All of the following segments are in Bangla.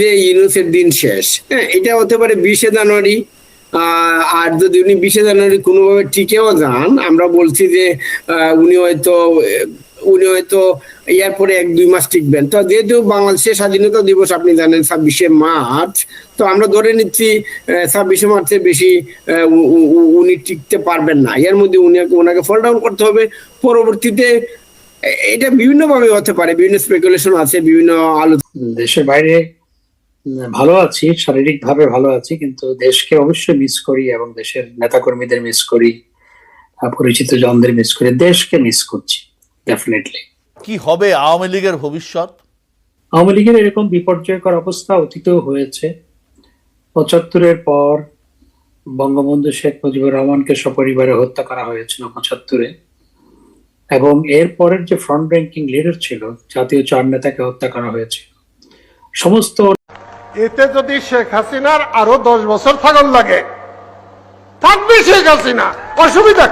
যে ইউনুসের দিন শেষ। হ্যাঁ এটা হতে পারে বিশে জানুয়ারি আর যদি উনি বিশে জানুয়ারি কোনোভাবে টিকেও যান, আমরা বলছি যে উনি হয়তো উনি হয়তো এরপরে এক দুই মাস টিকবেন। তো যেহেতু বাংলাদেশের স্বাধীনতা দিবস আপনি জানেন, ছাব্বিশে মার্চ, তো আমরা ধরে নিচ্ছি ছাব্বিশে মার্চের বেশি উনি টিকতে পারবেন না। এর মধ্যে উনি ওনাকে ফল ডাউন করতে হবে। পরবর্তীতে এটা বিভিন্ন ভাবে হতে পারে। বিভিন্ন স্পেকুলেশন আছে, বিভিন্ন আলোচনা দেশের বাইরে ভালো আছি শারীরিক ভাবে ভালো আছি কিন্তু দেশকে অবশ্যই মিস করি এবং দেশের নেতাকর্মীদের মিস করি পরিচিত জনদের মিস করি দেশকে মিস করছি ডেফিনেটলি কি হবে আওয়ামী লীগের ভবিষ্যৎ? আওয়ামী লীগের এরকম বিপর্যয়কর অবস্থা অতীতেও হয়েছে। পঁচাত্তরের পর বঙ্গবন্ধু শেখ মুজিবুর রহমানকে সপরিবারে হত্যা করা হয়েছিল পঁচাত্তরে। এবং এর পরের যে ফ্রন্ট র্যাঙ্কিং লিডার ছিল জাতীয় চার নেতাকে হত্যা করা হয়েছিল সমস্ত এতে যদি শেখ হাসিনার আরও দশ বছর থাকার লাগে, থাকবে শেখ হাসিনা, অসুবিধা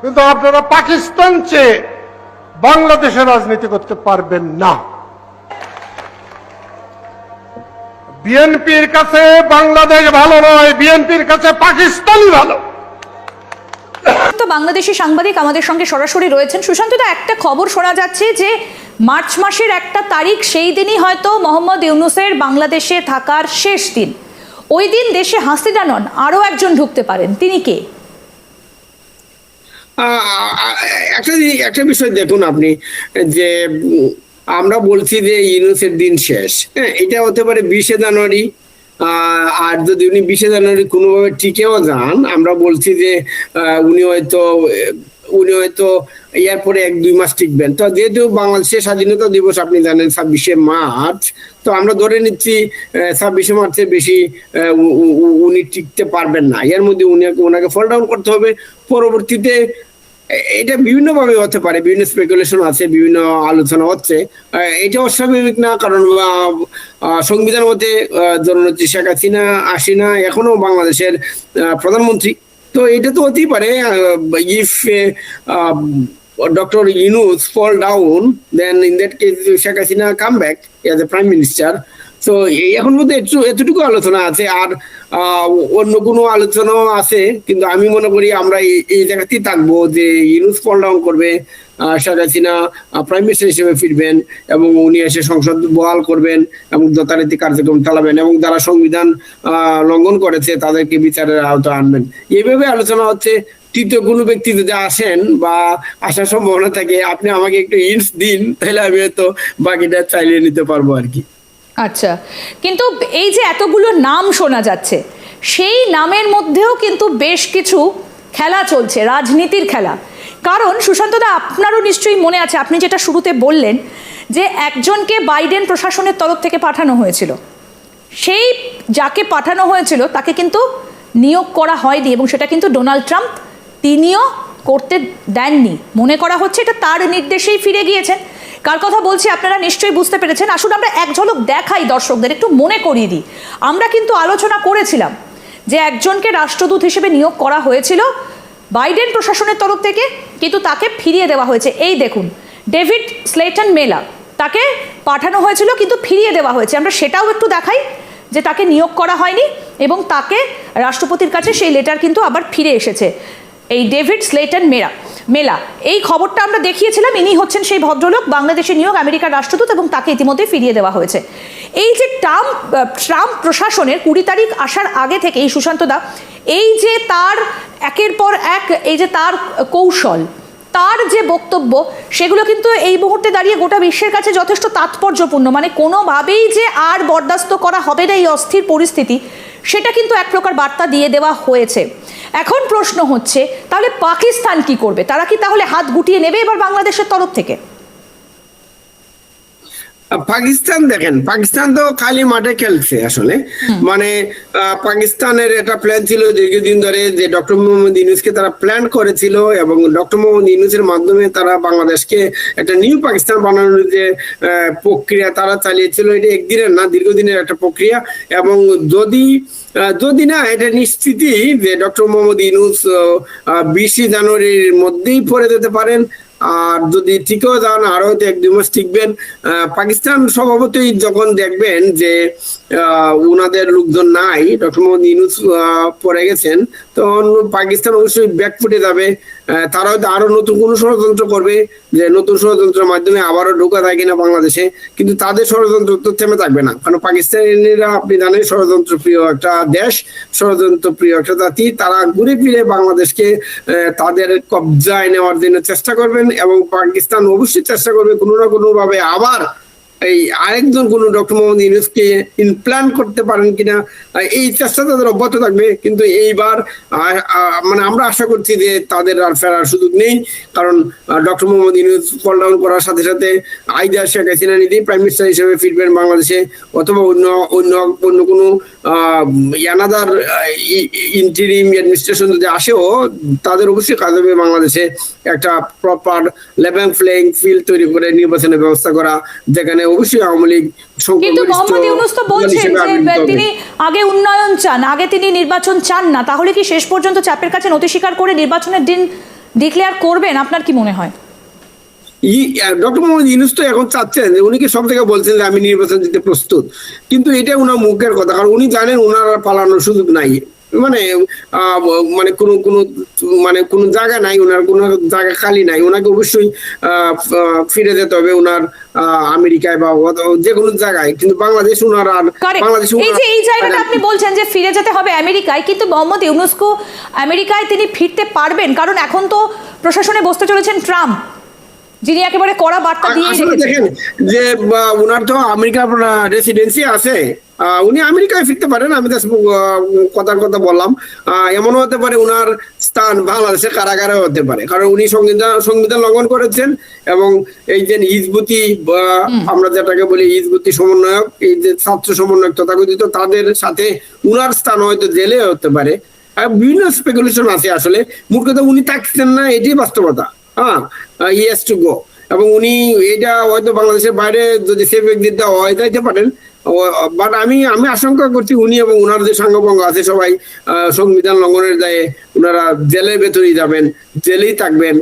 কিন্তু আপনারা পাকিস্তান চেয়ে বাংলাদেশে রাজনীতি করতে পারবেন না। বিএনপির কাছে বাংলাদেশ ভালো নয়, বিএনপির কাছে পাকিস্তানই ভালো। তো বাংলাদেশি সাংবাদিক আমাদের সঙ্গে সরাসরি রয়েছেন। সুশান্ত একটা খবর শোনা যাচ্ছে যে মার্চ মাসের একটা তারিখ, সেই দিনই হয়তো মোহাম্মদ ইউনুসের বাংলাদেশে থাকার শেষ দিন। ওই দিন দেশে হাসিনা নন আরও একজন ঢুকতে পারেন। তিনি কে? একটা একটা বিষয় দেখুন আপনি, যে আমরা বলছি যে ইউনুসের দিন শেষ। হ্যাঁ এটা হতে পারে বিশে জানুয়ারি আর যদি উনি বিশে জানুয়ারি কোনোভাবে টিকেও যান, আমরা বলছি যে উনি হয়তো উনি হয়তো এরপরে এক দুই মাস টিকবেন। তো যেহেতু বাংলাদেশের স্বাধীনতা দিবস আপনি জানেন ছাব্বিশে মার্চ তো আমরা ধরে নিচ্ছি ছাব্বিশে মার্চের বেশি উনি টিকতে পারবেন না। এর মধ্যে উনি ওনাকে ফল ডাউন করতে হবে। পরবর্তীতে এটা বিভিন্ন ভাবে হতে পারে বিভিন্ন স্পেকুলেশন আছে বিভিন্ন আলোচনা হচ্ছে। এটা অস্বাভাবিক না কারণ সংবিধান আহ, জননেত্রী শেখ হাসিনা হাসিনা এখনও বাংলাদেশের প্রধানমন্ত্রী। তো এটা তো হতেই পারে if doctor Yunus fall down then in that case Sheikh Hasina come back as a prime minister তো এখন মধ্যে একটু, এতটুকু আলোচনা আছে, আর অন্য কোনো আলোচনাও আছে, কিন্তু আমি মনে করি আমরা এই- জায়গাতেই থাকব যে ইউনুস ফল ডাউন করবে শেখ হাসিনা প্রাইম মিনিস্টার হিসেবে ফিরবেন এবং উনি এসে সংসদ বহাল করবেন এবং যথারীতি কার্যক্রম চালাবেন এবং যারা সংবিধান লঙ্ঘন করেছে তাদেরকে বিচারের আওতায় আনবেন। এইভাবে আলোচনা হচ্ছে। তৃতীয় কোনো ব্যক্তি যদি আসেন বা আসার সম্ভাবনা থাকে, আপনি আমাকে একটু ইন্স দিন, তাহলে আমি হয়তো বাকিটা চালিয়ে নিতে পারব আর কি। আচ্ছা কিন্তু এই যে এতগুলো নাম শোনা যাচ্ছে, সেই নামের মধ্যেও কিন্তু বেশ কিছু খেলা চলছে, রাজনীতির খেলা। কারণ সুশান্তদা আপনারও নিশ্চয়ই মনে আছে, আপনি যেটা শুরুতে বললেন, যে একজনকে বাইডেন প্রশাসনের তরফ থেকে পাঠানো হয়েছিল। সেই যাকে পাঠানো হয়েছিল, তাকে কিন্তু নিয়োগ করা হয়নি এবং সেটা কিন্তু ডোনাল্ড ট্রাম্প তিনিও করতে দেননি। মনে করা হচ্ছে এটা তার নির্দেশেই ফিরে গিয়েছেন। কার কথা বলছি আপনারা নিশ্চয়ই বুঝতে পেরেছেন। আসুন আমরা এক ঝলক দেখাই দর্শকদের, একটু মনে করিয়ে দিই। আমরা কিন্তু আলোচনা করেছিলাম যে একজনকে রাষ্ট্রদূত হিসেবে নিয়োগ করা হয়েছিল বাইডেন প্রশাসনের তরফ থেকে কিন্তু তাকে ফিরিয়ে দেওয়া হয়েছে। এই দেখুন, ডেভিড স্লেটন মেলা, তাকে পাঠানো হয়েছিল কিন্তু ফিরিয়ে দেওয়া হয়েছে। আমরা সেটাও একটু দেখাই যে তাকে নিয়োগ করা হয়নি এবং তাকে রাষ্ট্রপতির কাছে সেই লেটার কিন্তু আবার ফিরে এসেছে। এই ডেভিড স্লেটন মেরা, মেলা, এই খবরটা আমরা দেখিয়েছিলাম। ইনি হচ্ছেন সেই ভদ্রলোক, বাংলাদেশে নিয়োগ, আমেরিকার রাষ্ট্রদূত এবং তাকে ইতিমধ্যে ফিরিয়ে দেওয়া হয়েছে। এই যে ট্রাম্প ট্রাম্প প্রশাসনের কুড়ি তারিখ আসার আগে থেকে এই সুশান্ত দা, এই যে তার একের পর এক, এই যে তার কৌশল, তার যে বক্তব্য, সেগুলো কিন্তু এই মুহূর্তে দাঁড়িয়ে গোটা বিশ্বের কাছে যথেষ্ট তাৎপর্যপূর্ণ। মানে কোনোভাবেই যে আর বরদাস্ত করা হবে না এই অস্থির পরিস্থিতি, সেটা কিন্তু এক প্রকার বার্তা দিয়ে দেওয়া হয়েছে। এখন প্রশ্ন হচ্ছে, তাহলে পাকিস্তান কি করবে? তারা কি তাহলে হাত গুটিয়ে নেবে এবার বাংলাদেশের তরফ থেকে? পাকিস্তান দেখেন পাকিস্তান তো খালি মাঠে খেলছে আসলে। মানে পাকিস্তানের একটা প্ল্যান ছিল দীর্ঘদিন ধরে যে ডক্টর মোহাম্মদ ইউনুসকে তারা প্ল্যান করেছিল এবং ডক্টর মোহাম্মদ ইউনুসের মাধ্যমে তারা বাংলাদেশকে একটা নিউ পাকিস্তান বানানোর যে প্রক্রিয়া তারা চালিয়েছিল এটা একদিনের না দীর্ঘদিনের একটা প্রক্রিয়া। এবং যদি যদি না এটা নিশ্চিতই যে ডক্টর মোহাম্মদ ইউনুস বিশে জানুয়ারির মধ্যেই পড়ে যেতে পারেন। আর যদি ঠিকও যান আরও হয়তো এক দুই মাস টিকবেন। পাকিস্তান স্বভাবতই যখন দেখবেন যে আহ, উনাদের লোকজন নাই ডক্টর মোহাম্মদ ইউনুস পড়ে গেছেন তখন পাকিস্তান অবশ্যই ব্যাক ফুটে যাবে। তারা হয়তো আরও নতুন কোনো ষড়যন্ত্র করবে যে নতুন ষড়যন্ত্রের মাধ্যমে আবারও ঢোকা যায় কিনা বাংলাদেশে। কিন্তু তাদের ষড়যন্ত্র তো থেমে থাকবে না। কারণ পাকিস্তানিরা আপনি জানেন ষড়যন্ত্র প্রিয় একটা দেশ ষড়যন্ত্র প্রিয় একটা জাতি। তারা ঘুরে ফিরে বাংলাদেশকে তাদের কবজায় নেওয়ার জন্য চেষ্টা করবেন। এবং পাকিস্তান অবশ্যই চেষ্টা করবে কোনো না কোনো ভাবে আবার এই আরেকজন কোন ডক্টর মোহাম্মদ ইউনুসকে ইমপ্লান্ট করতে পারেন কিনা এই চেষ্টা তাদের অব্যাহত থাকবে। কিন্তু এইবার মানে আমরা আশা করছি যে তাদের আর ফেরার সুযোগ নেই। কারণ doctor Mohammad Yunus fall down করার সাথে সাথে আইদা শেখ হাসিনা নিধি প্রাইম মিনিস্টার হিসেবে ফিরবেন বাংলাদেশে, অথবা অন্য অন্য অন্য কোনো ইয়ানাদার ইন্টারিম অ্যাডমিনিস্ট্রেশন যদি আসেও, তাদের অবশ্যই কাজ হবে বাংলাদেশে। একটা প্রপার লেভেল প্লেইং ফিল্ড তৈরি করে নির্বাচনের ব্যবস্থা করা যেখানে অবশ্যই আওয়ামী লীগ কিন্তু মোহাম্মদ ইউনুস তো বলছেন যে তিনি আগে উন্নয়ন চান আগে তিনি নির্বাচন চান না তাহলে কি শেষ পর্যন্ত চাপের কাছে নতি স্বীকার করে নির্বাচনের দিন ডিক্লেয়ার করবেন? আপনার কি মনে হয়? ডক্টর মোহাম্মদ ইউনুস তো এখন চাচ্ছেন যে উনি কি সব থেকে বলছেন যে আমি নির্বাচন দিতে প্রস্তুত? কিন্তু এটা ওনার মুখের কথা কারণ উনি জানেন ওনার পালানোর সুযোগ নাই। মানে আহ, মানে কোনো কোনো মানে কোনো জায়গা নাই ওনার কোনো জায়গা খালি নাই। ওনাকে অবশ্যই ফিরে যেতে হবে ওনার আমেরিকায় বা যে কোনো জায়গায়। কিন্তু বাংলাদেশ ওনার আর বাংলাদেশ এই যে এই জায়গাটা আপনি বলছেন যে ফিরে যেতে হবে আমেরিকায় কিন্তু মোহাম্মদ ইউনুসকো আমেরিকায় তিনি ফিরতে পারবেন? কারণ এখন তো প্রশাসনে বসতে চলেছেন ট্রাম্প। যিনি একেবারে কড়া বার্তা দিয়ে দেখেন যে ওনার তো আমেরিকার রেসিডেন্সি আছে। উনি আমেরিকায় ফিরতে পারেন আমি কথার কথা বললাম। এমনও হতে পারে ওনার স্থান বাংলাদেশের কারাগারে হতে পারে। কারণ উনি সংবিধান সংবিধান লঙ্ঘন করেছেন এবং এই যে হিজবুতি বা আমরা যেটাকে বলি হিজবুতি সমন্বয়ক এই যে ছাত্র সমন্বয়ক তথাকথিত তাদের সাথে উনার স্থান হয়তো জেলে হতে পারে। বিভিন্ন স্পেকুলেশন আছে আসলে। মূল কথা উনি থাকছেন না এটাই বাস্তবতা। হ্যাঁ ইয়েস টু গো এবং উনি এটা হয়তো বাংলাদেশের বাইরে যদি সে ব্যক্তি হয় যাইতে পারেন। বাট আমি আমি আশঙ্কা করছি উনি এবং ওনার যে সাঙ্গভঙ্গ আছে, সবাই সংবিধান লঙ্ঘনের দায়ে ওনারা জেলের ভেতরেই যাবেন, জেলেই থাকবেন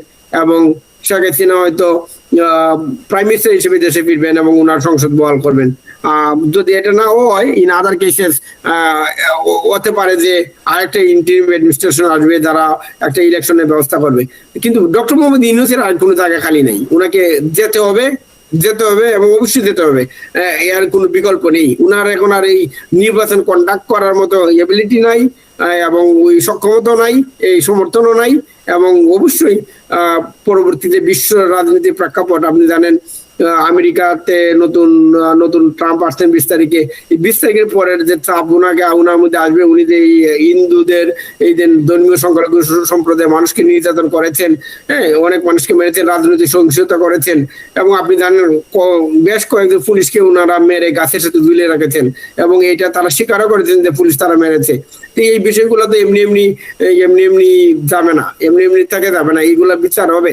এবং শেখ হাসিনা হয়তো প্রাইম মিনিস্টার হিসেবে দেশে ফিরবেন এবং ওনার সংসদ বহাল করবেন। যদি এটা না হয় ইন আদার কেসেস হতে পারে যে আরেকটা ইন্টারিম অ্যাডমিনিস্ট্রেশন আসবে যারা একটা ইলেকশনের ব্যবস্থা করবে। কিন্তু ডক্টর মোহাম্মদ ইউনুসের আর কোনো জায়গা খালি নেই। ওনাকে যেতে হবে যেতে হবে এবং অবশ্যই যেতে হবে। এর কোনো বিকল্প নেই। উনার এখন আর এই নির্বাচন কন্ডাক্ট করার মতো এবিলিটি নাই এবং ওই সক্ষমতা নাই, এই সমর্থনও নাই, এবং অবশ্যই পরবর্তীতে বিশ্ব রাজনীতির প্রেক্ষাপট, আপনি জানেন আমেরিকাতে নতুন নতুন ট্রাম্প আসছেন বিশ তারিখে। বিশ তারিখের পরের যে ট্রাম্প ওনাকে ওনার মধ্যে আসবে, উনি যে এই হিন্দুদের, এই যে ধর্মীয় সংখ্যালঘু সম্প্রদায়ের মানুষকে নির্যাতন করেছেন হ্যাঁ অনেক মানুষকে মেরেছেন, রাজনৈতিক সহিংসতা করেছেন, এবং আপনি জানেন বেশ কয়েকজন পুলিশকে ওনারা মেরে গাছের সাথে ঝুলে রেখেছেন, এবং এটা তারা স্বীকারও করেছেন যে পুলিশ তারা মেরেছে। তো এই বিষয়গুলো তো এমনি এমনি এমনি এমনি যাবে না, এমনি এমনি থেকে যাবে না, এইগুলা বিচার হবে।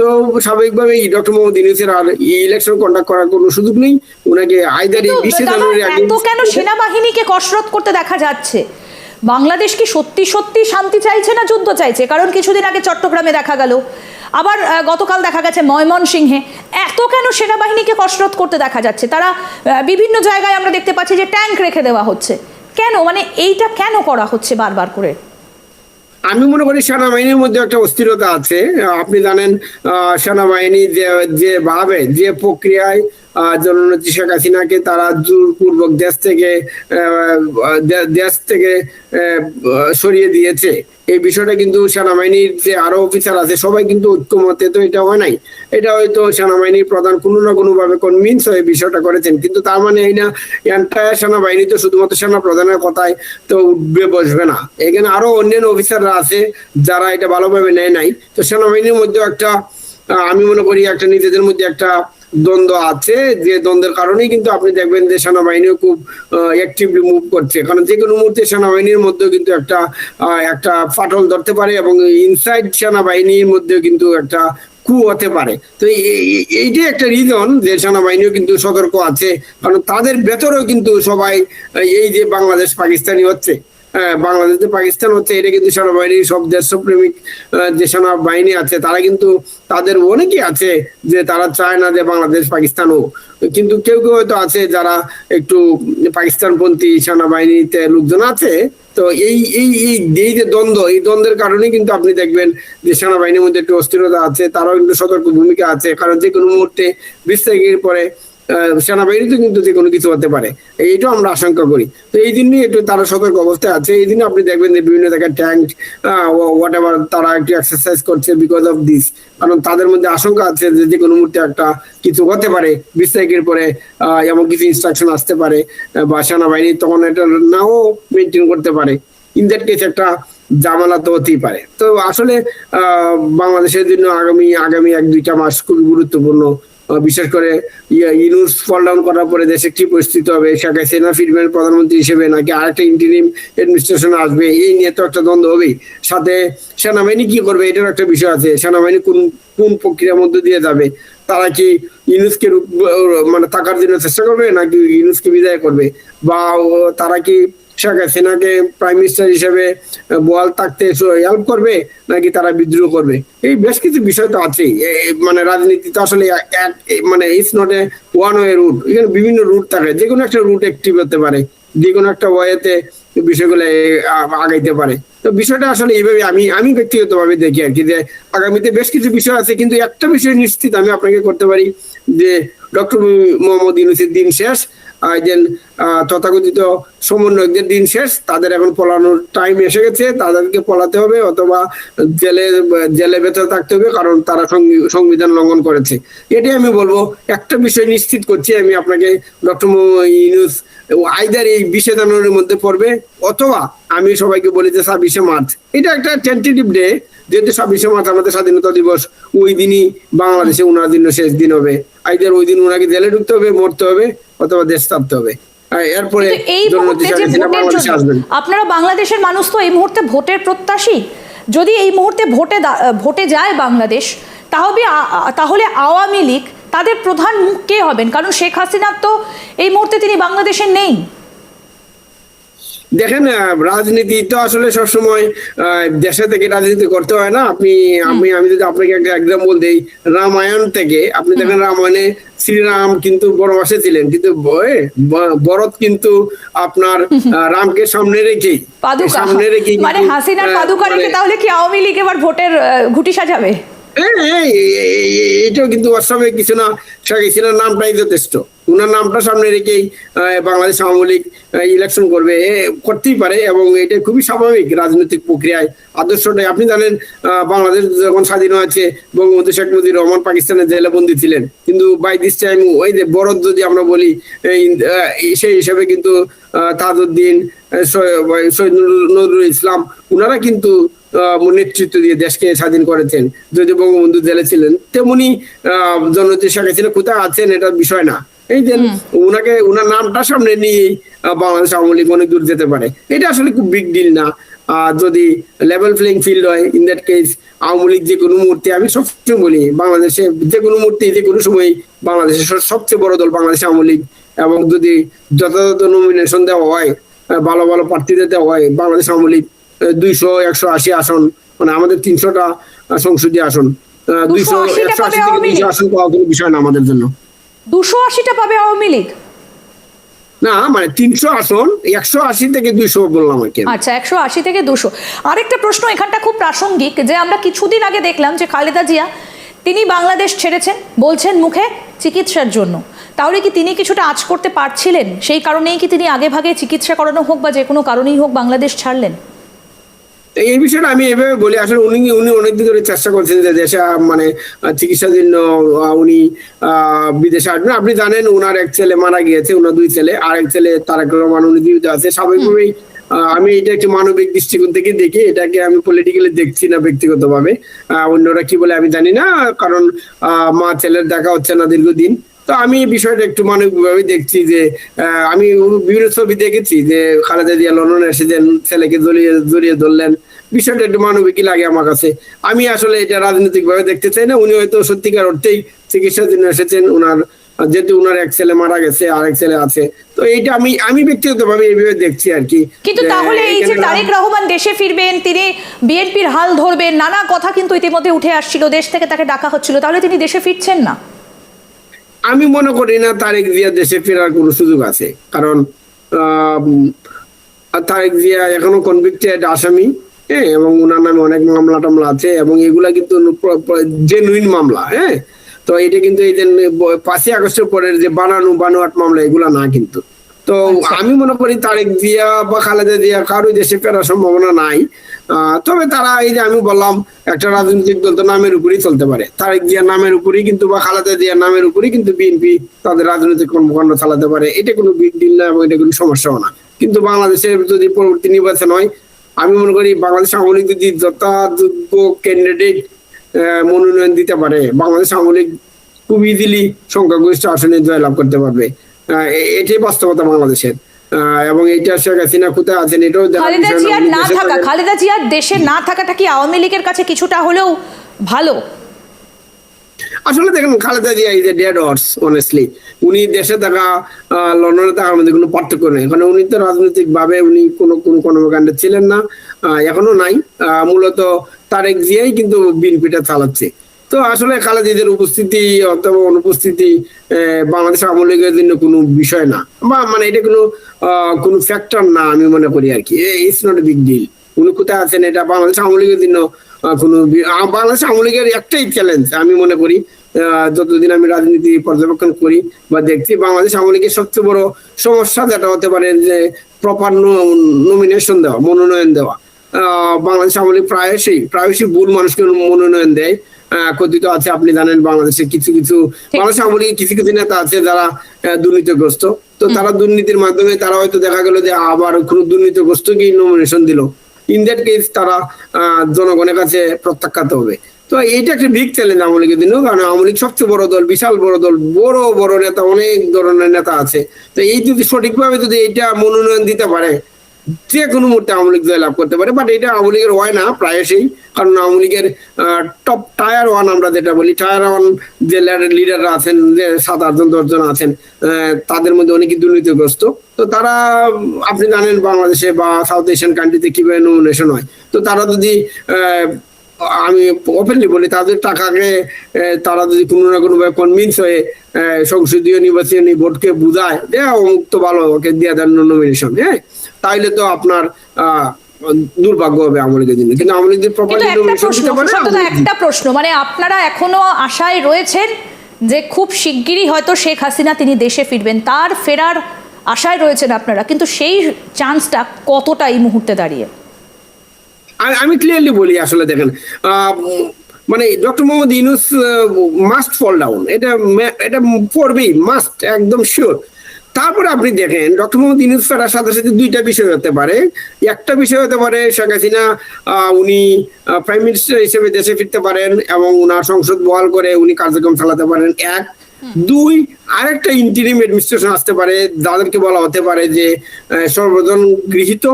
তো স্বাভাবিকভাবে ডক্টর মোহাম্মদ ইউনুসের আর ইলেকশন কন্ডাক্ট করার কোনো সুযোগ নেই। ওনাকে আইদার এই কিন্তু বিশে জানুয়ারি আগে এত কেন সেনাবাহিনীকে কসরত করতে দেখা যাচ্ছে? বাংলাদেশ কি সত্যি সত্যি শান্তি চাইছে না যুদ্ধ চাইছে? কারণ কিছুদিন আগে চট্টগ্রামে দেখা গেল। আবার গতকাল দেখা গেছে ময়মনসিংহে। এত কেন সেনাবাহিনীকে কসরত করতে দেখা যাচ্ছে? তারা বিভিন্ন জায়গায় আমরা দেখতে পাচ্ছি যে ট্যাঙ্ক রেখে দেওয়া হচ্ছে। কেন? মানে এইটা কেন করা হচ্ছে বারবার করে? আমি মনে করি সেনাবাহিনীর মধ্যে একটা অস্থিরতা আছে। আপনি জানেন সেনাবাহিনী যে যেভাবে যে প্রক্রিয়ায় জননেত্রী শেখ হাসিনাকে তারা জোরপূর্বক দেশ থেকে দেশ থেকে সরিয়ে দিয়েছে। এই বিষয়টা কিন্তু সেনাবাহিনীর যে আরও অফিসার আছে, সবাই কিন্তু ঐক্যমতে, তো এটা হয় নাই। এটা হয়তো সেনাবাহিনীর প্রধান কোনো না কোনো ভাবে কনভিন্স হয়ে বিষয়টা করেছেন। কিন্তু তার মানে এই না এন্টায়ার সেনাবাহিনী তো শুধুমাত্র সেনা প্রধানের কথায় তো উঠবে, বসবে না। এখানে আরও অন্যান্য অফিসাররা আছে, যারা এটা ভালোভাবে নেয় নাই। তো সেনাবাহিনীর মধ্যে একটা আমি মনে করি একটা নিজেদের মধ্যে একটা দ্বন্দ্ব আছে, যে দ্বন্দ্বের কারণেই কিন্তু আপনি দেখবেন যে সেনাবাহিনীও খুব অ্যাক্টিভলি মুভ করছে। কারণ যে কোনো মুহূর্তে সেনাবাহিনীর মধ্যেও কিন্তু একটা একটা ফাটল ধরতে পারে এবং ইনসাইড সেনাবাহিনীর মধ্যেও কিন্তু একটা কু হতে পারে। তো এই- এই- এইটাই একটা রিজন যে সেনাবাহিনীও কিন্তু সতর্ক আছে, কারণ তাদের ভেতরেও কিন্তু সবাই, এই যে বাংলাদেশ পাকিস্তানি হচ্ছে। বাংলাদেশে পাকিস্তান হচ্ছে, এটা কিন্তু সেনাবাহিনী সব দেশপ্রেমিক যে সেনাবাহিনী আছে, তারা কিন্তু তাদের অনেকেই আছে যে তারা চায় না যে বাংলাদেশ পাকিস্তান হোক। কিন্তু কেউ কেউ হয়তো আছে যারা একটু পাকিস্তানপন্থী সেনাবাহিনীতে লোকজন আছে। তো এই এই এই যে দ্বন্দ্ব, এই দ্বন্দ্বের কারণে কিন্তু আপনি দেখবেন যে সেনাবাহিনীর মধ্যে একটু অস্থিরতা আছে, তারাও কিন্তু সতর্ক ভূমিকা আছে। কারণ যে কোনো মুহূর্তে বিশ তারিখের পরে সেনাবাহিনীতে কিন্তু যে কোনো কিছু হতে পারে। এইটাও আমরা আশঙ্কা করি। তো এই জন্যই একটু তারা সতর্ক অবস্থায় আছে। এই জন্য আপনি দেখবেন যে বিভিন্ন জায়গায় ট্যাঙ্ক হোয়াট এভার তারা একটু এক্সারসাইজ করছে বিকজ অফ দিস কারণ তাদের মধ্যে আশঙ্কা আছে যে যে কোনো মুহূর্তে একটা কিছু হতে পারে। বিশ তারিখের পরে এমন কিছু ইনস্ট্রাকশন আসতে পারে বা সেনাবাহিনী তখন এটা নাও মেনটেন করতে পারে। ইন দ্যাট কেস একটা জামালা তো হতেই পারে। তো আসলে বাংলাদেশের জন্য আগামী আগামী এক দুইটা মাস খুবই গুরুত্বপূর্ণ। বিশেষ করে ইউনুস ফল ডাউন করার পরে দেশে কি পরিস্থিতি হবে? শেখ হাসিনা ফিরবেন প্রধানমন্ত্রী হিসেবে, নাকি আরেকটা ইন্টারিম অ্যাডমিনিস্ট্রেশন আসবে? এই নিয়ে তো একটা দ্বন্দ্ব হবেই। সাথে সেনাবাহিনী কি করবে? এটার একটা বিষয় আছে। সেনাবাহিনী কোন কোন প্রক্রিয়ার মধ্যে দিয়ে যাবে? তারা কি ইউনুসকে মানে থাকার জন্য চেষ্টা করবে, নাকি ইউনুসকে বিদায় করবে? বা তারা কি শেখ হাসিনাকে প্রাইম মিনিস্টার হিসেবে বল থাকতে হেল্প করবে, নাকি তারা বিদ্রোহ করবে? এই বেশ কিছু বিষয় তো আছেই। মানে রাজনীতি তো আসলে মানে it's not a one way route এখানে বিভিন্ন রুট থাকে। যে কোনো একটা রুট অ্যাক্টিভ হতে পারে। যে কোনো একটা ওয়েতে বিষয়গুলো আগাইতে পারে। তো বিষয়টা আসলে এইভাবে আমি আমি ব্যক্তিগতভাবে দেখি আর কি যে, আগামীতে বেশ কিছু বিষয় আছে, কিন্তু একটা বিষয় নিশ্চিত আমি আপনাকে করতে পারি যে ডক্টর মোহাম্মদ ইউনুসের দিন শেষ। তথাকথিত সমন্বয়কদের দিন শেষ, তাদের এখন পলানোর টাইম এসে গেছে, তাদেরকে পলাতে হবে অথবা জেলে জেলে বেঁচে থাকতে হবে, কারণ তারা সংবি- সংবিধান লঙ্ঘন করেছে। এটাই আমি বলব, একটা বিষয় নিশ্চিত করছি, আমি আপনাকে ডক্টর ইউনুস, আইদার এই বিশে জানুয়ারির মধ্যে পড়বে, অথবা আমি সবাইকে বলি যে ছাব্বিশে মার্চ। এটা একটা টেন্টেটিভ ডে যেহেতু ছাব্বিশে মার্চ আমাদের স্বাধীনতা দিবস ওই দিনই বাংলাদেশে উনার জন্য শেষ দিন হবে। আইদার ওই দিন উনাকে জেলে ঢুকতে হবে মরতে হবে অথবা দেশ ছাড়তে হবে। এরপরে আপনারা বাংলাদেশের মানুষ তো এই মুহূর্তে ভোটের প্রত্যাশী। যদি এই মুহূর্তে ভোটে ভোটে যায় বাংলাদেশ তাহলে তাহলে আওয়ামী লীগ তাদের প্রধান মুখ কে হবেন? কারণ শেখ হাসিনা তো এই মুহূর্তে তিনি বাংলাদেশে নেই। দেখেন রাজনীতি তো আসলে সবসময় দেশে থেকে রাজনীতি করতে হয় না। আপনি আমি আমি যদি আপনাকে একটা এক্সাম্পল দেই রামায়ণ থেকে। আপনি দেখেন রামায়ণে শ্রীরাম কিন্তু বনবাসে ছিলেন কিন্তু ব- ব- ভরত কিন্তু আপনার রামকে সামনে রেখেই সামনে রেখেই মানে হাসিনার পাদুকা রেখে মানে- তাহলে কি আওয়ামী লীগ এবার ভোটের ঘুঁটি সাজাবে? হ্যাঁ, হ্যাঁ, এটাও কিন্তু অস্বাভাবিক কিছু না শেখ হাসিনার নামটাই যথেষ্ট। উনার নামটা সামনে রেখেই বাংলাদেশ আওয়ামী লীগ ইলেকশন করবে করতেই পারে এবং এটা খুবই স্বাভাবিক রাজনৈতিক প্রক্রিয়ায়। আদর্শটাই আপনি জানেন বাংলাদেশ যখন স্বাধীন হয়েছে বঙ্গবন্ধু শেখ মুজিবুর রহমান পাকিস্তানের জেলে বন্দী ছিলেন। কিন্তু বাই দিস টাইম ওই যে বরদ যদি আমরা বলি সেই হিসাবে কিন্তু তাজউদ্দিন সৈয়দ নজরুল ইসলাম উনারা কিন্তু নেতৃত্ব দিয়ে দেশকে স্বাধীন করেছেন। যদি বঙ্গবন্ধু জেলে ছিলেন তেমনি আহ, জননেত্রী শেখ হাসিনা কোথায় আছেন এটা বিষয় না। এই যে উনাকে উনার নামটা সামনে নিয়ে বাংলাদেশ আওয়ামী লীগ অনেক দূর যেতে পারে। এটা আসলে খুব বিগ ডিল না। আর যদি লেভেল প্লেইং ফিল্ড হয় in that case Awami League যে কোনো মুহূর্তে আমি সবসময় বলি বাংলাদেশে যে কোনো মুহূর্তে যে কোনো সময় বাংলাদেশের সবচেয়ে বড় দল বাংলাদেশ আওয়ামী লীগ। এবং যদি যথাযথ নমিনেশন দেওয়া হয় ভালো ভালো প্রার্থীদের দেওয়া হয় বাংলাদেশ আওয়ামী লীগ দুইশো একশো আশি আসন মানে আমাদের তিনশোটা সংসদীয় আসন দুইশো একশো আশি থেকে দুইশো আসন পাওয়া কোনো বিষয় না আমাদের জন্য। দুশো আশিটা পাবে আওয়ামী লীগ? না মানে তিনশো আসন একশো আশি থেকে বললাম আচ্ছা একশো আশি থেকে দুশো। আরেকটা প্রশ্ন এখানটা খুব প্রাসঙ্গিক যে আমরা কিছুদিন আগে দেখলাম যে খালেদা জিয়া তিনি বাংলাদেশ ছেড়েছেন বলছেন মুখে চিকিৎসার জন্য। তাহলে কি তিনি কিছুটা আজ করতে পারছিলেন? সেই কারণেই কি তিনি আগে ভাগে চিকিৎসা করানো হোক বা যে কোনো কারণেই হোক বাংলাদেশ ছাড়লেন? এই বিষয়টা আমি এভাবে বলি, আসলে উনি উনি অনেকদিন ধরে চেষ্টা করছেন যে দেশে মানে চিকিৎসার জন্য উনি বিদেশে আসবেন। আপনি জানেন ওনার এক ছেলে মারা গিয়েছে ওনার দুই ছেলে। আর এক ছেলে তারেক রহমান, উনি জীবিত আছে। স্বাভাবিকভাবেই আমি এটা একটি মানবিক দৃষ্টিকোণ থেকে দেখি। এটাকে আমি পলিটিক্যালি দেখছি না ব্যক্তিগতভাবে। অন্যরা কি বলে আমি জানি না, কারণ মা, ছেলের দেখা হচ্ছে না দীর্ঘদিন। তো আমি বিষয়টা একটু মানবিকভাবে দেখছি যে আমি বিভিন্ন ছবি দেখেছি যে খালেদা জিয়া লন্ডনে এসেছেন ছেলেকে জড়িয়ে জড়িয়ে ধরলেন বিষয়টা একটু মানবিকই লাগে আমার কাছে। আমি আসলে এটা রাজনৈতিক ভাবে দেখতে চাই না উনি হয়তো সত্যিকার অর্থেই চিকিৎসার জন্য এসেছেন ওনার যেহেতু ওনার এক ছেলে মারা গেছে আর এক ছেলে আছে। তো এইটা আমি আমি ব্যক্তিগতভাবে এইভাবে দেখছি আর কি। কিন্তু তাহলে এই যে তারেক রহমান দেশে ফিরবেন তিনি বিএনপির হাল ধরবেন নানা কথা কিন্তু ইতিমধ্যে উঠে আসছিল দেশ থেকে তাকে ডাকা হচ্ছিল তাহলে তিনি দেশে ফিরছেন না। আমি মনে করি না তারেক জিয়া দেশে ফেরার কোনো সুযোগ আছে। কারণ তারেক জিয়া এখনও কনভিক্টেড আসামি হ্যাঁ এবং ওনার নামে অনেক মামলা টামলা আছে এবং এগুলা কিন্তু জেনুইন মামলা হ্যাঁ। তো এটা কিন্তু এই যে পাঁচই আগস্টের পরের যে বানানো বানোয়াট মামলা এগুলা না কিন্তু। তো আমি মনে করি তারেক জিয়া বা খালেদা জিয়া কারোই দেশে ফেরার সম্ভাবনা নাই। তবে তারা এই যে আমি বললাম, একটা রাজনৈতিক দল তো নামের উপরেই চলতে পারে। তারেক জিয়া নামের উপরেই কিন্তু বা খালেদা জিয়া নামের উপরেই কিন্তু বিএনপি তাদের রাজনৈতিক কর্মকাণ্ড চালাতে পারে। এটা কোনো বিগ ডিল না এবং এটা কোনো সমস্যাও না। কিন্তু বাংলাদেশের যদি পরবর্তী নির্বাচন হয়, আমি মনে করি বাংলাদেশ আওয়ামী লীগ যদি যথাযোগ্য ক্যান্ডিডেট মনোনয়ন দিতে পারে, বাংলাদেশ আওয়ামী লীগ খুব ইজিলি সংখ্যাগরিষ্ঠ আসনে জয়লাভ করতে পারবে। এটাই বাস্তবতা বাংলাদেশের। এবং এইটা শেখ হাসিনা কোথায় আছেন এটাও খালেদা জিয়ার না থাকা খালেদা জিয়ার দেশে না থাকাটা কি আওয়ামী লীগের কাছে কিছুটা হলেও ভালো? আসলে দেখেন Khaleda Zia is a dead horse honestly উনি দেশে থাকা লন্ডনে থাকার মধ্যে কোনো পার্থক্য নেই। কারণ উনি তো রাজনৈতিক ভাবে উনি কোনো কোনো কর্মকাণ্ডে ছিলেন না এখনও নাই। মূলত তারেক জিয়াই কিন্তু বিএনপিটা চালাচ্ছে। তো আসলে খালেদাদের উপস্থিতি অথবা অনুপস্থিতি বাংলাদেশ আওয়ামী লীগের জন্য কোনো বিষয় না। বা মানে এটা কোনো কোনো ফ্যাক্টর না আমি মনে করি আর কি। It's not a big deal উনি কোথায় আছেন এটা বাংলাদেশ আওয়ামী লীগের জন্য কোনো বাংলাদেশ আওয়ামী লীগের একটাই চ্যালেঞ্জ আমি মনে করি। যতদিন আমি রাজনীতি পর্যবেক্ষণ করি বা দেখছি, বাংলাদেশ আওয়ামী লীগের সবচেয়ে বড় সমস্যা যেটা হতে পারে যে প্রপার নমিনেশন দেওয়া, মনোনয়ন দেওয়া। বাংলাদেশ আওয়ামী লীগ প্রায়শই প্রায়শই ভুল মানুষকে মনোনয়ন দেয়। কথিত আছে। আপনি জানেন বাংলাদেশে কিছু কিছু বাংলাদেশ আওয়ামী কিছু কিছু নেতা আছে যারা দুর্নীতিগ্রস্ত। তো তারা দুর্নীতির মাধ্যমে তারা হয়তো দেখা গেল যে আবার কোনো দুর্নীতিগ্রস্তকেই নমিনেশন দিল। ইন দ্যাট কেস তারা আহ, জনগণের কাছে প্রত্যাখ্যাত হবে। তো এইটা একটা বিগ চ্যালেঞ্জ আওয়ামী লীগের জন্য কারণ আওয়ামী লীগ সবচেয়ে বড় দল বিশাল বড় দল বড় বড় নেতা অনেক ধরনের নেতা আছে। তো এই যদি সঠিকভাবে যদি এটা মনোনয়ন দিতে পারে যে কোনো মুহূর্তে আওয়ামী লীগ জয়লাভ করতে পারে বাট এটা আওয়ামী লীগের হয় না, প্রায়শই। কারণ আওয়ামী লীগের টপ টায়ার ওয়ান আমরা যেটা বলি টায়ার ওয়ান যে লিডাররা আছেন, যে সাত আটজন, দশজন আছেন তাদের মধ্যে অনেকে দুর্নীতিগ্রস্ত। তো তারা, আপনি জানেন বাংলাদেশে বা সাউথ এশিয়ান কান্ট্রিতে কীভাবে নমিনেশন হয়। তো তারা যদি আমি ওপেনলি বলি তাদের টাকাকে তারা যদি কোনো না কোনো ভাবে কনভিন্স হয়ে সংসদীয় নির্বাচনী বোর্ডকে বুঝায় যে অমুক তো ভালো ওকে দিয়ে দেন নমিনেশন হ্যাঁ? তাইলে তো আপনার দুর্ভাগ্য হবে আওয়ামী জন্য। কিন্তু আওয়ামী লীগের কিন্তু প্রপারলি একটা নমিনেশন প্রশ্ন দিতে পারে একটা প্রশ্ন মানে আপনারা এখনও আশায় রয়েছেন যে খুব শিগগিরই হয়তো শেখ হাসিনা তিনি দেশে ফিরবেন তার ফেরার আশায় রয়েছেন আপনারা কিন্তু সেই চান্সটা কতটা এই মুহূর্তে দাঁড়িয়ে? আমি- আমি ক্লিয়ারলি বলি আসলে দেখেন মানে doctor Mohammad Yunus must fall down এটা এটা পড়বেই মাস্ট একদম শিওর তারপরে আপনি দেখেন ডক্টর মোহাম্মদ ইউনুস ফেরার সাথে সাথে দুইটা বিষয় হতে পারে। একটা বিষয় হতে পারে শেখ হাসিনা উনি প্রাইম মিনিস্টার হিসেবে দেশে ফিরতে পারেন এবং উনার সংসদ বহাল করে উনি কার্যক্রম চালাতে পারেন। এক। দুই আরেকটা ইন্টিরিম অ্যাডমিনিস্ট্রেশন আসতে পারে। যাদেরকে বলা হতে পারে যে সর্বজন গৃহীত।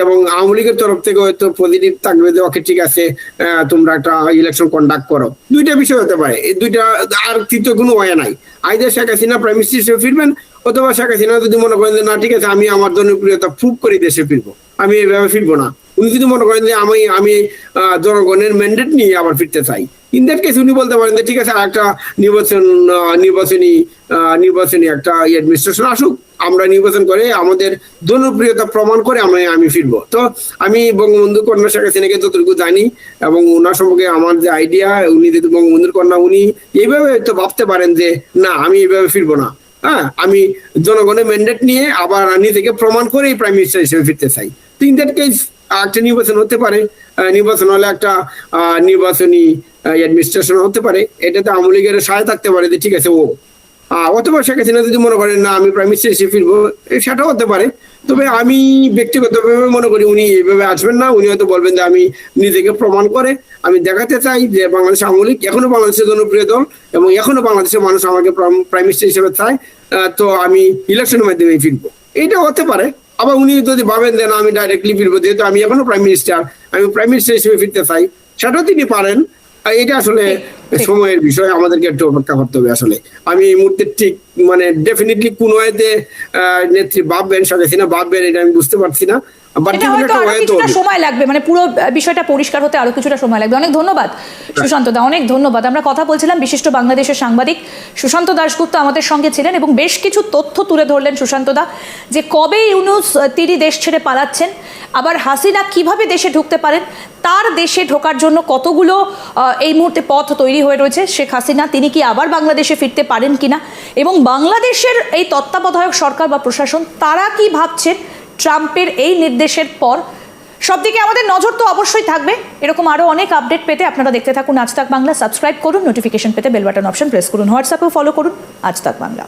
এবং আওয়ামী লীগের তরফ থেকে হয়তো পজিটিভ থাকবে যে ওকে ঠিক আছে তোমরা একটা ইলেকশন কন্ডাক্ট করো। দুইটা বিষয় হতে পারে। এই দুইটা, আর তৃতীয় কোনো ওয়ে নাই। Either Sheikh Hasina prime minister হিসেবে ফিরবেন, অথবা শেখ হাসিনা যদি মনে করেন যে, না, ঠিক আছে, আমি আমার জনপ্রিয়তা প্রুভ করে দেশে ফিরবো। আমি এভাবে ফিরবো না। উনি যদি মনে করেন যে আমি আমি জনগণের ম্যান্ডেট নিয়ে আবার ফিরতে চাই ইন দ্যাট কেস উনি বলতে পারেন যে ঠিক আছে একটা নির্বাচন নির্বাচনী নির্বাচনী একটা অ্যাডমিনিস্ট্রেশন আসুক, আমরা নির্বাচন করে আমাদের জনপ্রিয়তা প্রমাণ করে আমি আমি ফিরবো। তো আমি বঙ্গবন্ধু কন্যা শেখ হাসিনাকে যতটুকু জানি এবং ওনার সম্পর্কে আমার যে আইডিয়া উনি যদি বঙ্গবন্ধুর কন্যা, উনি এইভাবে তো ভাবতে পারেন যে না, আমি এইভাবে ফিরবো না। হ্যাঁ আমি জনগণের ম্যান্ডেট নিয়ে আবার নিজেকে প্রমাণ করে এই প্রাইম মিনিস্টার হিসেবে ফিরতে চাই। তো ইন দ্যাট কেস একটা নির্বাচন হতে পারে নির্বাচন হলে একটা নির্বাচনী অ্যাডমিনিস্ট্রেশন হতে পারে। এটাতে আওয়ামী লীগের সায় থাকতে পারে যে ঠিক আছে, ও অথবা শেখ হাসিনা যদি মনে করেন, না, আমি প্রাইম মিনিস্টার হিসেবে ফিরবো সেটাও হতে পারে। তবে আমি ব্যক্তিগতভাবে মনে করি উনি এইভাবে আসবেন না। উনি হয়তো বলবেন যে, আমি নিজেকে প্রমাণ করে, আমি দেখাতে চাই যে বাংলাদেশ আওয়ামী লীগ এখনও বাংলাদেশের জনপ্রিয় দল এবং এখনও বাংলাদেশের মানুষ আমাকে প্রাইম মিনিস্টার হিসেবে চায় তো আমি ইলেকশনের মাধ্যমে ফিরবো। এটা হতে পারে। আবার উনি যদি ভাবেন যে না আমি ডাইরেক্টলি ফিরবো যেহেতু আমি এখনও প্রাইম মিনিস্টার আমি প্রাইম মিনিস্টার হিসেবে ফিরতে চাই সেটাও তিনি পারেন। এটা আসলে সময়ের বিষয় আমাদেরকে একটু অপেক্ষা করতে হবে আসলে। আমি এই মুহূর্তে ঠিক মানে ডেফিনেটলি কোন ওয়েতে নেত্রী ভাববেন সাথে ভাববেন এটা আমি বুঝতে পারছি না। এটা হয়তো আরও কিছুটা সময় লাগবে। মানে পুরো বিষয়টা পরিষ্কার হতে আরও কিছুটা সময় লাগবে। অনেক ধন্যবাদ সুশান্ত দা অনেক ধন্যবাদ। আমরা কথা বলছিলাম বিশিষ্ট বাংলাদেশের সাংবাদিক সুশান্ত দাশগুপ্ত আমাদের সঙ্গে ছিলেন এবং বেশ কিছু তথ্য তুলে ধরলেন সুশান্ত দা যে কবে ইউনুস তিনি দেশ ছেড়ে পালাচ্ছেন আবার হাসিনা কীভাবে দেশে ঢুকতে পারেন তার দেশে ঢোকার জন্য কতগুলো এই মুহূর্তে পথ তৈরি হয়ে রয়েছে শেখ হাসিনা তিনি কি আবার বাংলাদেশে ফিরতে পারেন কিনা? এবং বাংলাদেশের এই তত্ত্বাবধায়ক সরকার বা প্রশাসন তারা কি ভাবছেন? ট্রাম্পের এই নির্দেশের পর সবদিকে আমাদের নজর তো অবশ্যই থাকবে। এরকম আরও অনেক আপডেট পেতে আপনারা দেখতে থাকুন আজ তাক বাংলা। সাবস্ক্রাইব করুন নোটিফিকেশন পেতে বেল বাটন অপশন প্রেস করুন। হোয়াটসঅ্যাপেও ফলো করুন, আজ তাক বাংলা।